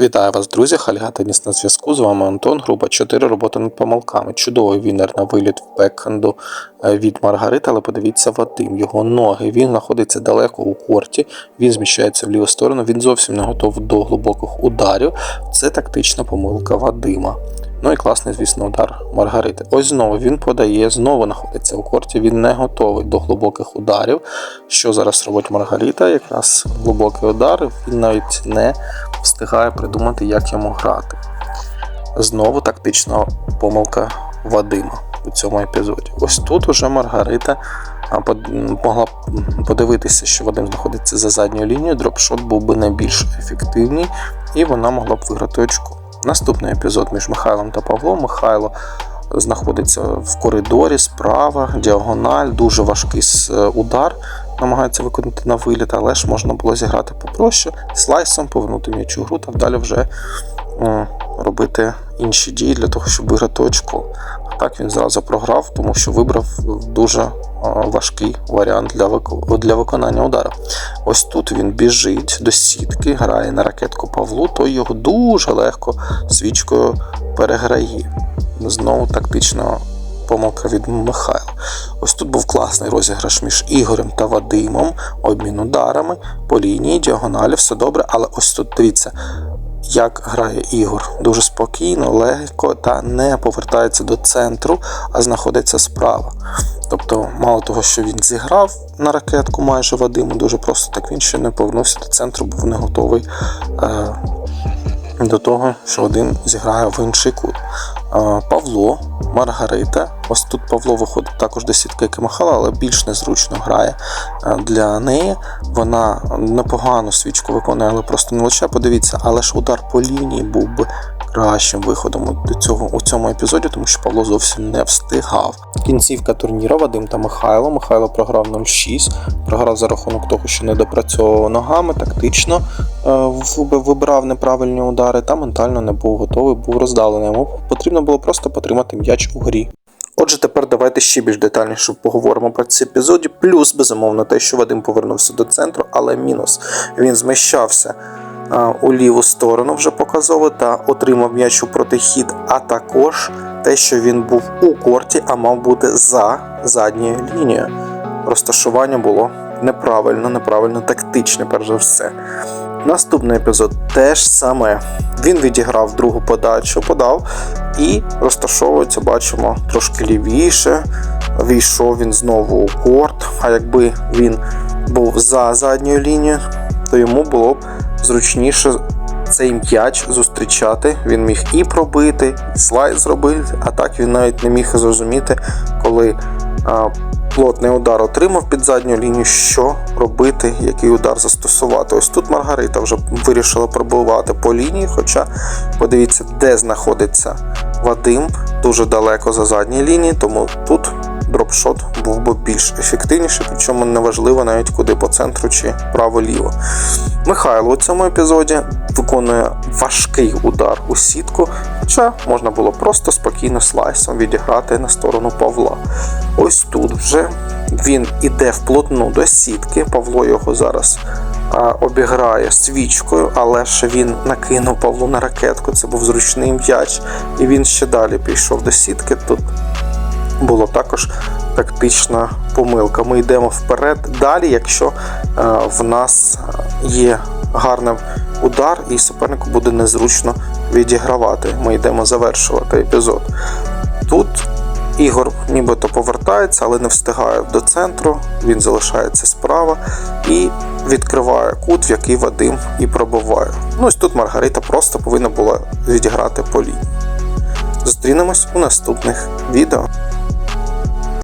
Вітаю вас, друзі! Хальга Теніс на зв'язку. З вами Антон. Група 4 роботи над помилками. Чудовий вінер на виліт в бекхенду е, від Маргарити, але подивіться Вадим. Його ноги. Він знаходиться далеко у корті, він зміщається в ліву сторону, він зовсім не готов до глибоких ударів. Це тактична помилка Вадима. Ну і класний, звісно, удар Маргарити. Ось знову він подає, знову знаходиться у корті. Він не готовий до глибоких ударів. Що зараз робить Маргарита? Якраз глибокий удар. Він навіть не встигає придумати, як йому грати. Знову тактична помилка Вадима у цьому епізоді. Ось тут уже Маргарита могла подивитися, що Вадим знаходиться за задньою лінією, дропшот був би найбільш ефективний, і вона могла б виграти очко. Наступний епізод між Михайлом та Павлом. Михайло знаходиться в коридорі справа, діагональ, дуже важкий удар. Намагається виконати на виліт, але ж можна було зіграти попроще, слайсом, повернути м'яч у гру та далі вже робити інші дії для того, щоб виграти очко. А так він зразу програв, тому що вибрав дуже е, важкий варіант для, виконання удару. Ось тут він біжить до сітки, грає на ракетку Павлу, то його дуже легко свічкою переграє. Знову тактична помилка від Михайла. Ось тут був класний розіграш між Ігорем та Вадимом, обмін ударами по лінії, діагоналі, все добре, але ось тут дивіться, як грає Ігор. Дуже спокійно, легко та не повертається до центру, а знаходиться справа. Тобто, мало того, що він зіграв на ракетку майже Вадиму, дуже просто так він ще не повернувся до центру, був не готовий е, до того, що один зіграє в інший кут. Павло, Маргарита. Ось тут Павло виходить також до сітки, як махала, але більш незручно грає для неї. Вона непогану свічку виконує, але просто не лише подивіться, але ж удар по лінії був би кращим виходом до цього у цьому епізоді, тому що Павло зовсім не встигав. Кінцівка турніру Вадим та Михайло. Михайло програв 0-6, програв за рахунок того, що не допрацьовував ногами, тактично е, виб- вибирав неправильні удари та ментально не був готовий, був роздалений. Йому потрібно було просто потримати м'яч у грі. Отже, тепер давайте ще більш детальніше поговоримо про ці епізоді. Плюс, безумовно, те, що Вадим повернувся до центру, але мінус. Він зміщався у ліву сторону вже показово та отримав м'яч у протихід, а також те, що він був у корті, а мав бути за задньою лінією. Розташування було неправильно, неправильно тактичне, перш за все. Наступний епізод теж саме. Він відіграв другу подачу, подав і розташовується, бачимо, трошки лівіше. Війшов він знову у корт. А якби він був за задньою лінією, то йому було б зручніше цей м'яч зустрічати. Він міг і пробити, і слайд зробити, а так він навіть не міг зрозуміти, коли плотний удар отримав під задню лінію, що робити, який удар застосувати. Ось тут Маргарита вже вирішила пробувати по лінії, хоча подивіться, де знаходиться Вадим, дуже далеко за задній лінії, тому тут дропшот був би більш ефективніший, причому неважливо навіть куди по центру чи право-ліво. Михайло у цьому епізоді виконує важкий удар у сітку, хоча можна було просто спокійно слайсом відіграти на сторону Павла. Ось тут вже він іде вплотну до сітки. Павло його зараз обіграє свічкою, але ж він накинув Павлу на ракетку. Це був зручний м'яч, і він ще далі пішов до сітки. Тут було також тактична помилка. Ми йдемо вперед далі, якщо е, в нас є гарний удар, і супернику буде незручно відігравати. Ми йдемо завершувати епізод. Тут Ігор нібито повертається, але не встигає до центру. Він залишається справа і відкриває кут, в який Вадим і пробиває. Ну ось тут Маргарита просто повинна була відіграти по лінії. Зустрінемось у наступних відео.